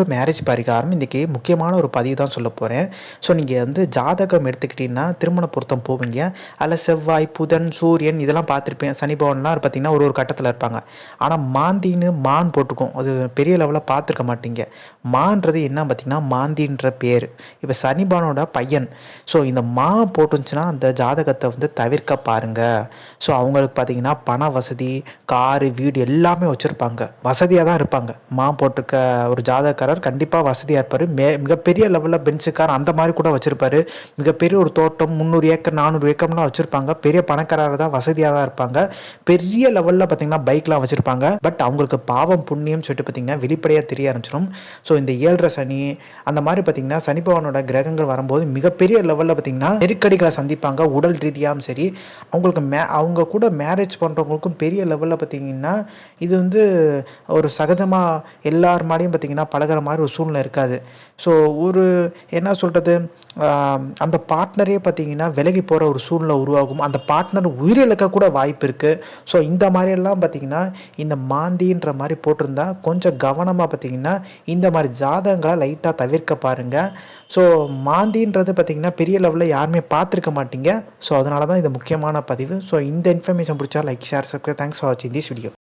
To marriage பரிகாரம் இன்றைக்கி முக்கியமான ஒரு பதிவு தான் சொல்ல போகிறேன் ஸோ நீங்கள் வந்து ஜாதகம் எடுத்துக்கிட்டிங்கன்னா திருமண பொருத்தம் போவீங்க. அதில் செவ்வாய் புதன் சூரியன் இதெல்லாம் பார்த்துருப்பேன் சனி பவன்லாம் பார்த்திங்கன்னா ஒரு ஒரு கட்டத்தில் இருப்பாங்க. ஆனால் மாந்தின்னு மான் போட்டுக்கும் அது பெரிய லெவலில் பார்த்துருக்க மாட்டீங்க. மான்றது என்ன பார்த்திங்கன்னா மாந்தின்ற பேர். இப்போ சனி பவனோட பையன். ஸோ இந்த மா போட்டுச்சுன்னா அந்த ஜாதகத்தை வந்து தவிர்க்க பாருங்கள் ஸோ அவங்களுக்கு பார்த்திங்கன்னா பண வசதி காரு வீடு எல்லாமே வச்சுருப்பாங்க. வசதியாக தான் இருப்பாங்க. மா போட்டிருக்க ஒரு ஜாதகக்காரர் கண்டிப்பாக வசதியாக இருப்பார். மே மிகப்பெரிய லெவலில் பென்ஸு கார் அந்த மாதிரி கூட வச்சுருப்பாரு. மிகப்பெரிய ஒரு தோட்டம் முந்நூறு ஏக்கர் நானூறு ஏக்கர்லாம் வச்சுருப்பாங்க. பெரிய பணக்காரர் தான் வசதியாக தான் இருப்பாங்க. பெரிய லெவலில் பார்த்தீங்கன்னா பைக்லாம் வச்சுருப்பாங்க. பட் அவங்களுக்கு பாவம் புண்ணியம் சொல்லிட்டு பார்த்தீங்கன்னா வெளிப்படையாக தெரிய ஆரம்பிச்சிடும் ஸோ இந்த ஏழரை சனி அந்த மாதிரி பார்த்தீங்கன்னா சனி பகவானோட கிரகங்கள் வரும்போது மிகப்பெரிய லெவலில் பார்த்தீங்கன்னா நெருக்கடிகளை சந்திப்பாங்க. உடல் ரீதியாகவும் சரி அவங்களுக்கு மே அவங்க கூட மேரேஜ் பண்ணுறவங்களுக்கும் பெரிய லெவலில் பார்த்தீங்கன்னா இது வந்து ஒரு சகஜமாக எல்லார் மாடியும் பழக ஆகிற மாதிரி ஒரு சூழ்நிலை இருக்காது. ஸோ ஒரு என்ன சொல்கிறது அந்த பார்ட்னரே பார்த்திங்கன்னா விலகி போகிற ஒரு சூழ்நிலை உருவாகும். அந்த பார்ட்னர் உயிரிழக்க கூட வாய்ப்பு இருக்குது ஸோ இந்த மாதிரியெல்லாம் பார்த்திங்கன்னா இந்த மாந்தின்ற மாதிரி போட்டிருந்தா கொஞ்சம் கவனமாக பார்த்திங்கன்னா இந்த மாதிரி ஜாதகங்களை லைட்டாக தவிர்க்க பாருங்கள் ஸோ மாந்தின்றது பார்த்திங்கன்னா பெரிய லெவலில் யாருமே பார்த்துருக்க மாட்டீங்க. ஸோ அதனால தான் இது முக்கியமான பதிவு. ஸோ இந்த இன்ஃபர்மேஷன் பிடிச்சா like share subscribe thanks for வாட்சிங் திஸ் வீடியோ